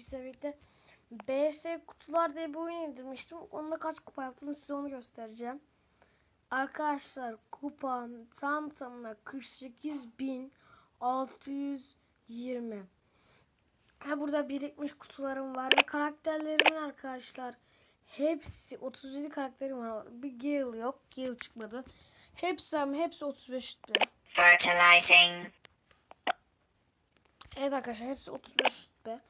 sizlerle birlikte BS kutular diye bir oyun indirmiştim. Onda kaç kupa yaptım size onu göstereceğim. Arkadaşlar kupam tam tamına 48.620. Ha burada birikmiş kutularım var ve karakterlerimin arkadaşlar hepsi 37 karakterim var. Bir Gale yok. Gale çıkmadı. Hepsi ama hepsi 35 lira. Fertilizing. Evet arkadaşlar hepsi 35 be.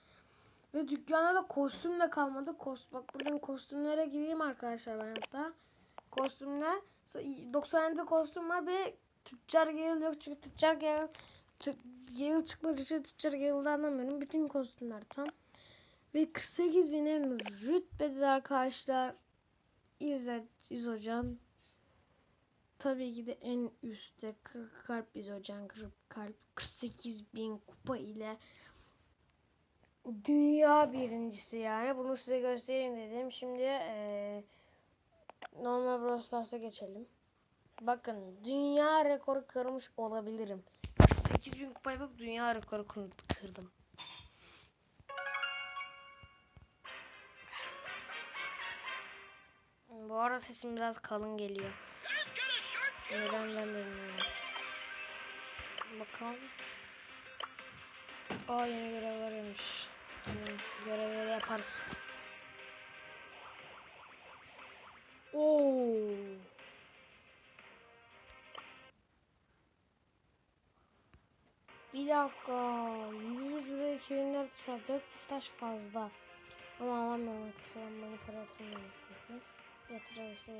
Ve dükkanda da kostüm de kalmadı. Kost bak buradan kostümlere gireyim arkadaşlar ben hatta. Kostümler 97 kostüm var ve tüccar Gale yok çünkü tüccar Gale tü, Gale çıkmadığı için tüccar Gale'da anlamıyorum. Bütün kostümler tam. Ve 48 binin rütbede de arkadaşlar İzzet İzocan Tabii ki de en üstte 40 kalp İzocan 40 kalp 48 bin kupa ile dünya birincisi yani. Bunu size göstereyim dedim. Şimdi eee, normal Brawl Stars'a geçelim. Bakın dünya rekoru kırmış olabilirim. 48 bin kupa yapıp dünya rekoru kır- kırdım. Bu arada sesim biraz kalın geliyor. Neden ben de bilmiyorum. Bakalım. Aa yeni görevler varmış. Tamam, görevleri yaparız. Oo. Bir dakika. 100 lira 2400 var. 400 taş fazla. Ama alamıyorum arkadaşlar. Ben bana para yatırmıyorum çünkü. Yatırırsa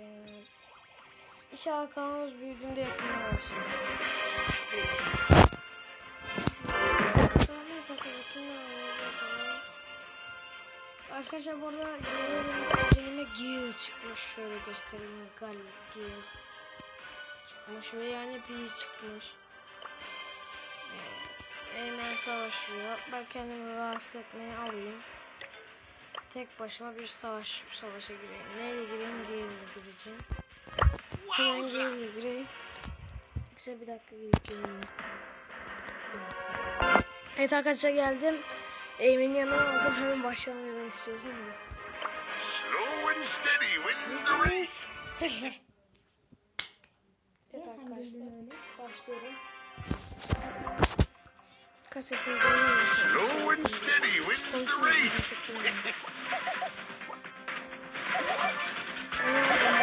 İnşallah kanalımız büyüdüğünde yatırmaya başlayacak. Neyse arkadaşlar. Arkadaşlar bu arada görevim Gil çıkmış. Şöyle göstereyim. Gal Gil çıkmış ve yani bir çıkmış. Ee, Eymen savaşıyor. Ben kendimi rahatsız etmeye alayım. Tek başıma bir savaş savaşa gireyim. Neyle gireyim? Gale'le gireceğim. Hemen Gale'le gireyim. Güzel bir dakika girip geleyim. Evet arkadaşlar geldim. Eymen'in yanına aldım. Hemen başlamayı ben istiyorsun mu? Slow and steady wins the race. evet arkadaşlar. Başlıyorum. Kasesini. Slow and steady wins the race.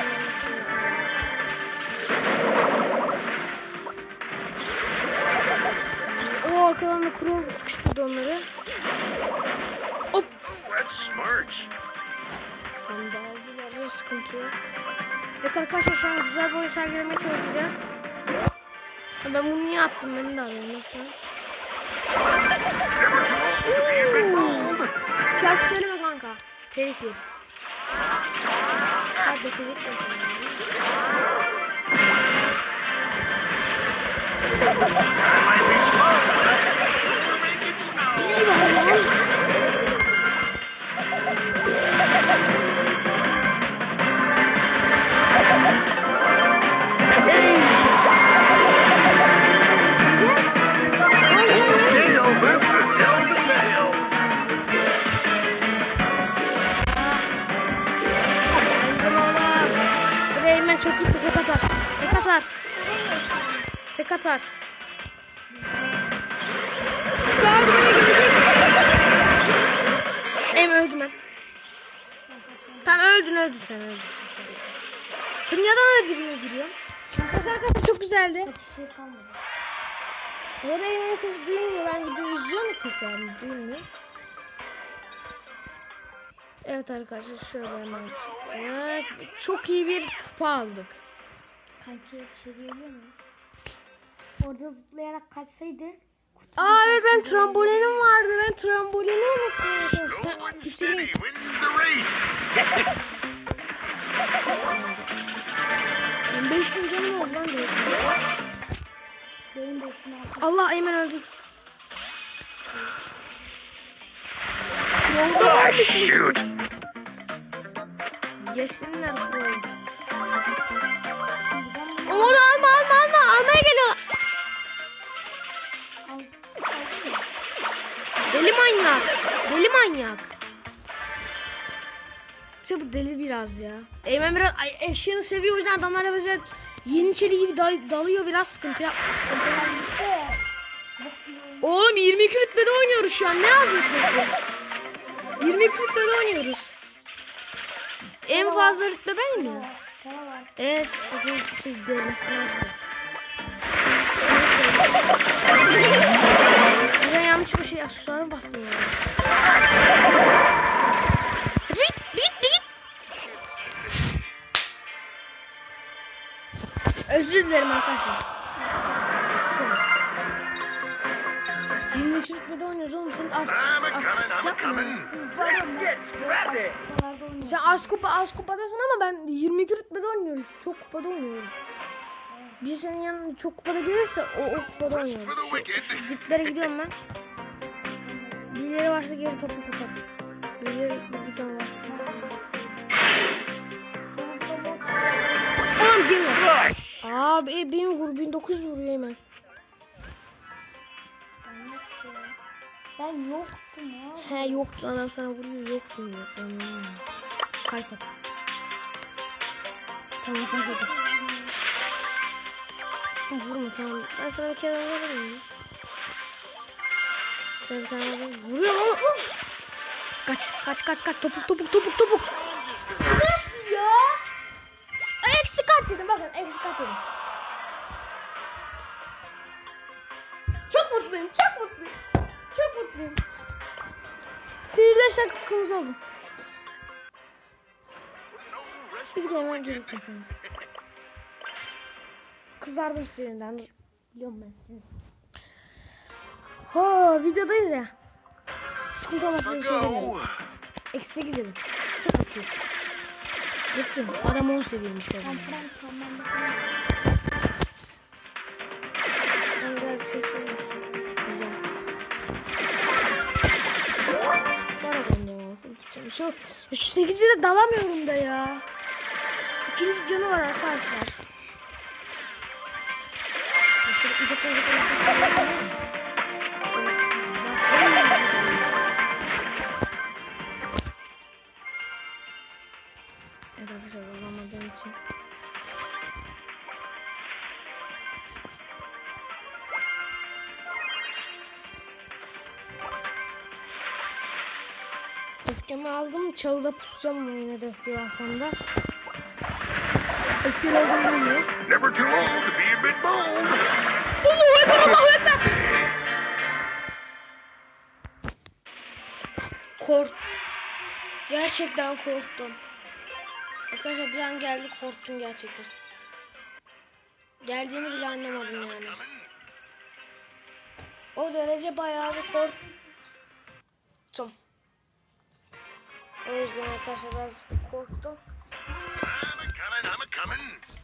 arkadan da kuru sıkıştırdı onları. Hop. Dağıldılar. Hiç sıkıntı yok. Evet arkadaşlar şu an güzel oyun sergilemeye çalışacağız. Ha, Ben bunu niye attım? Benim de haberim yok şu an. Never too old to be a bit bold. Şarkı söyleme kanka. Telif yersin. Kardeşim gitme. Might be slow, Nossa. Em öldün lan. Tamam öldün öldün sen öldün. Sen neden öyle dibine giriyorsun? Arkadaşlar çok güzeldi. Kaçışı kalmadı. Bu arada Eymen'in sesi duyulmuyor. Ben video izliyorum ya tekrar duyulmuyor. Evet arkadaşlar şöyle hemen. Evet, çok iyi bir kupa aldık. Kanki bir şey diyebilir? Orada zıplayarak kaçsaydı kutu Aa evet ben trambolinim vardı. Ben steady wins the race. 5 bin canım oldu lan benim. Allah Eymen öldü. Oh, shoot. Yesinler bu. Onu alma Deli manyak. Deli manyak. İşte bu deli biraz ya. Eymen biraz ay, eşyanı seviyor o yüzden adamlarla mesela Yeniçeri gibi dal- dalıyor biraz sıkıntı yap. Oğlum 22 rütbede oynuyoruz şu an. Ne yapıyorsun? 22 rütbede oynuyoruz. En fazla rütbe ben var. Evet. Siz görmesini açtım. Ben yanlış bir şey aksesuarı bastım ya. Bit bit bit. Özür dilerim arkadaşlar. 23 rütbede oynuyoruz oğlum. Senin az, I'm a coming, I'm a yapma. coming. Let's get scrappy. Paralarda oynuyor. Sen az kupa az kupadasın ama ben 22 rütbede oynuyoruz. Çok kupada oynuyoruz. Bir senin yanına çok kupada gelirse o, o kupada şu diplere gidiyorum ben. Birileri varsa geri topu tutar. Birileri bir tane var. Tamam. Nice. Abi bin vur 1900 vuruyor hemen. Ben yoktum ya. He yoktu adam sana vuruyor yoktun yok. Ben anlamadım. Kalp at. Tamam kalp at. Vurma tamam. Ben sana bir kere alırım ya. Sen bir tane. Vuruyor ama. Kaç kaç kaç kaç topuk topuk topuk topuk. Nasıl ya? Eksi kaç yedim bakın eksi kaç yedim. Çok mutluyum çok mutluyum. Çok mutluyum. Sinirler şarkı kırmızı de the hemen geri çekelim. Kızardım sinirinden. Dur. Biliyorum ben seni. Ho videodayız ya. Sıkıntı olmaz. Bir şey demedim. Eksi 8 dedim. Çok mutluyum. Mutluyum. Adam 10 seviyormuş. Ben ben tamam ben Ben biraz ses döneceğim. ya. Şu, şu 8 bir de dalamıyorum da ya. İkinci canı var arkadaşlar. Evet arkadaşlar dalamadığım için. Öfkemi aldım. Çalıda pusacağım yine de öfkeyi alsam da. Öfkeli bilmiyor. Never too old to be a bit bold. Kork. Gerçekten korktum. Arkadaşlar bir an geldi korktum gerçekten. Geldiğini bile anlamadım yani. O derece bayağı bir korktum. O yüzden arkadaşlar biraz korktum. I'm coming, I'm coming.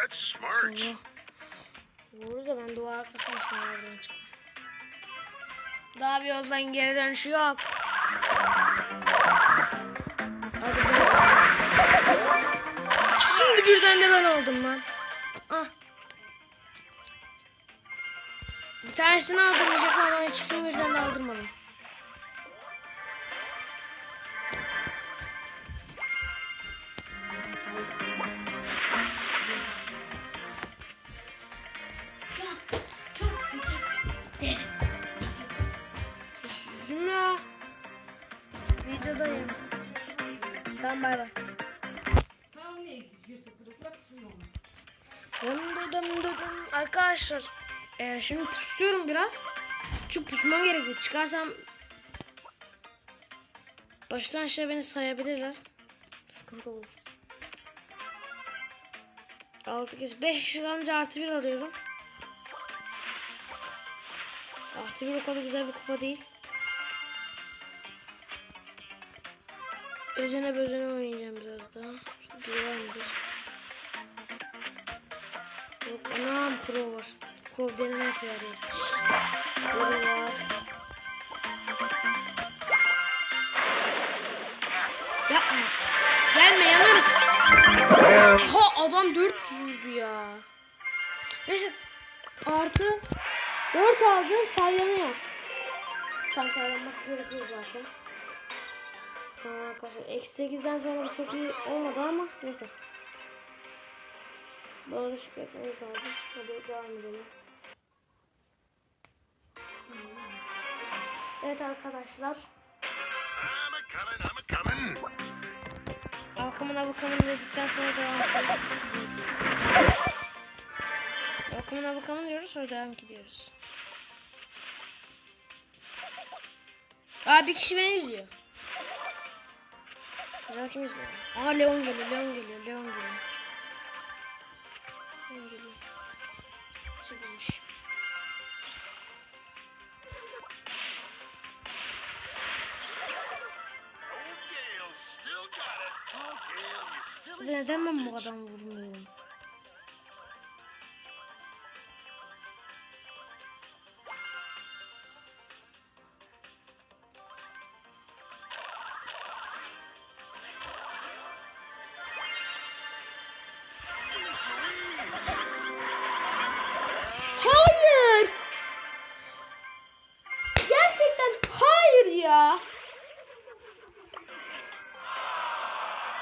That's smart. Vurdu da ben duvar arkasına oradan çıktım. Daha bir yoldan geri dönüş yok. Hadi be. Şimdi birden de ben oldum lan. Ah. Bir tanesini aldırmayacak ama ikisini birden de aldırmadım. Tamam. Arkadaşlar e, şimdi pusuyorum biraz. Çünkü pusmam gerekiyor. Çıkarsam baştan aşağı beni sayabilirler. Sıkıntı olur. 6 kez 5 kişi kalınca artı 1 alıyorum. Artı 1 o kadar güzel bir kupa değil. Özene bözene oynayacağım biraz daha. Şurada biri var mıdır? Yok anam pro var. Pro deneme yer. Biri var. Yapma. Gelme yanarız. Ha adam 400 vurdu ya. Neyse Artı 4 aldı saylanıyor. Tam saylanması gerekiyor zaten. Tamam arkadaşlar. Eksi 8'den sonra çok iyi olmadı ama neyse. Doğru şık etmemiz lazım. Hadi devam edelim. Evet arkadaşlar. I'm a coming, I'm a coming. Akımına bakalım dedikten sonra devam edelim. Akımına bakalım diyoruz sonra devam ediyoruz. Aa bir kişi beni izliyor. Acaba kim izliyor? Aa Leon geliyor, Leon geliyor, Leon geliyor. Leon geliyor. Çekilmiş. Neden ben bu kadar vurmuyorum?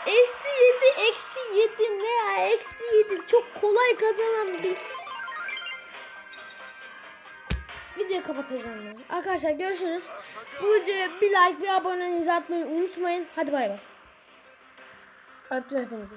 Eksi yedi, eksi yedi ne ya? Eksi yedi. Çok kolay kazanan bir... Videoyu kapatacağım ben. Arkadaşlar görüşürüz. Bu videoya bir like bir abone atmayı unutmayın. Hadi bay bay. Öptüm hepinizi.